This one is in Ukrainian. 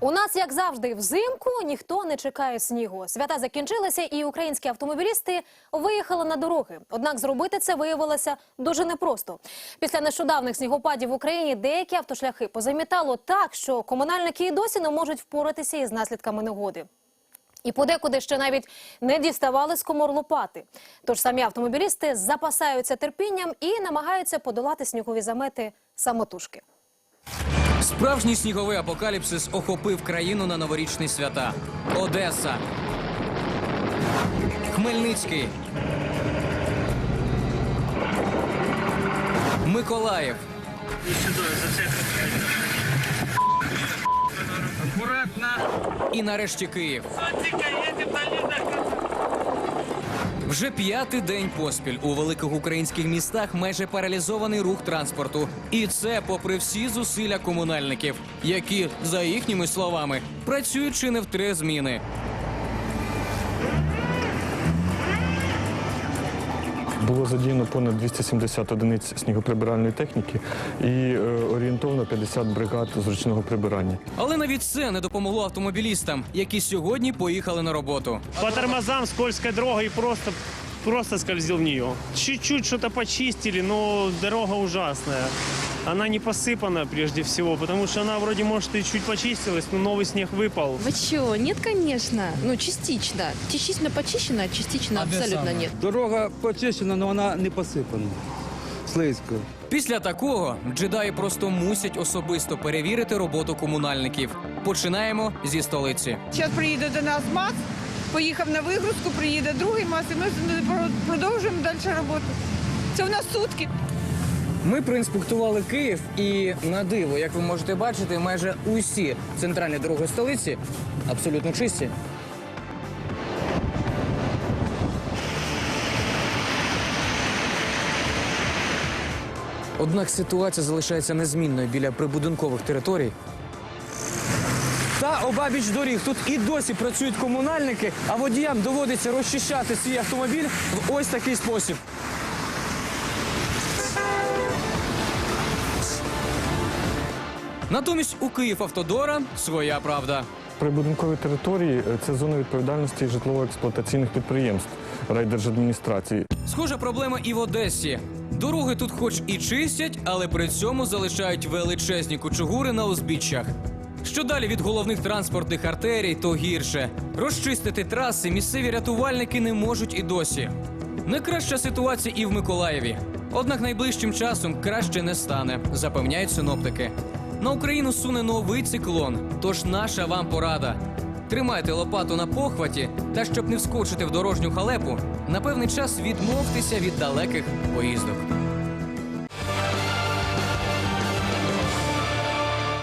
У нас, як завжди, взимку ніхто не чекає снігу. Свята закінчилися, і українські автомобілісти виїхали на дороги. Однак зробити це виявилося дуже непросто. Після нещодавних снігопадів в Україні деякі автошляхи позамітало так, що комунальники і досі не можуть впоратися із наслідками негоди. І подекуди ще навіть не діставали з комор лопати. Тож самі автомобілісти запасаються терпінням і намагаються подолати снігові замети самотужки. Справжній сніговий апокаліпсис охопив країну на новорічні свята. Одеса. Хмельницький. Миколаїв. І нарешті Київ. Вже п'ятий день поспіль у великих українських містах майже паралізований рух транспорту. І це попри всі зусилля комунальників, які, за їхніми словами, працюють чи не в три зміни. Було задіяно понад 270 одиниць снігоприбиральної техніки і е, орієнтовно 50 бригад зручного прибирання. Але навіть це не допомогло автомобілістам, які сьогодні поїхали на роботу. По тормозам скользкая дорога і просто, просто скользил в нее. Чуть-чуть что-то почистили, но дорога ужасная. Она не посыпана прежде всего, потому что она вроде, может, и чуть почистилась, но новый снег выпал. Вы чё? Нет, конечно. Ну, частично. Частично почищена, а частично абсолютно нет. Дорога почищена, але вона не посипана. Слизько. Після такого джедаї просто мусять особисто перевірити роботу комунальників. Починаємо зі столиці. Зараз приїде до нас МАЗ, поїхав на вигрузку, приїде другий МАЗ, і ми продовжуємо далі роботу. Це у нас сутки. Ми проінспектували Київ і на диво, як ви можете бачити, майже усі центральні дороги столиці абсолютно чисті. Однак ситуація залишається незмінною біля прибудинкових територій. Та обабіч доріг тут і досі працюють комунальники, а водіям доводиться розчищати свій автомобіль в ось такий спосіб. Натомість у Київавтодора своя правда. Прибудинкові території це зона відповідальності житлово-експлуатаційних підприємств райдержадміністрації. Схожа проблема і в Одесі. Дороги тут хоч і чистять, але при цьому залишають величезні кучугури на узбіччях. Що далі від головних транспортних артерій, то гірше. Розчистити траси місцеві рятувальники не можуть і досі. Не краща ситуація і в Миколаєві. Однак найближчим часом краще не стане, запевняють синоптики. На Україну суне новий циклон, тож наша вам порада. Тримайте лопату на похваті, та щоб не вскочити в дорожню халепу, на певний час відмовтеся від далеких поїздок.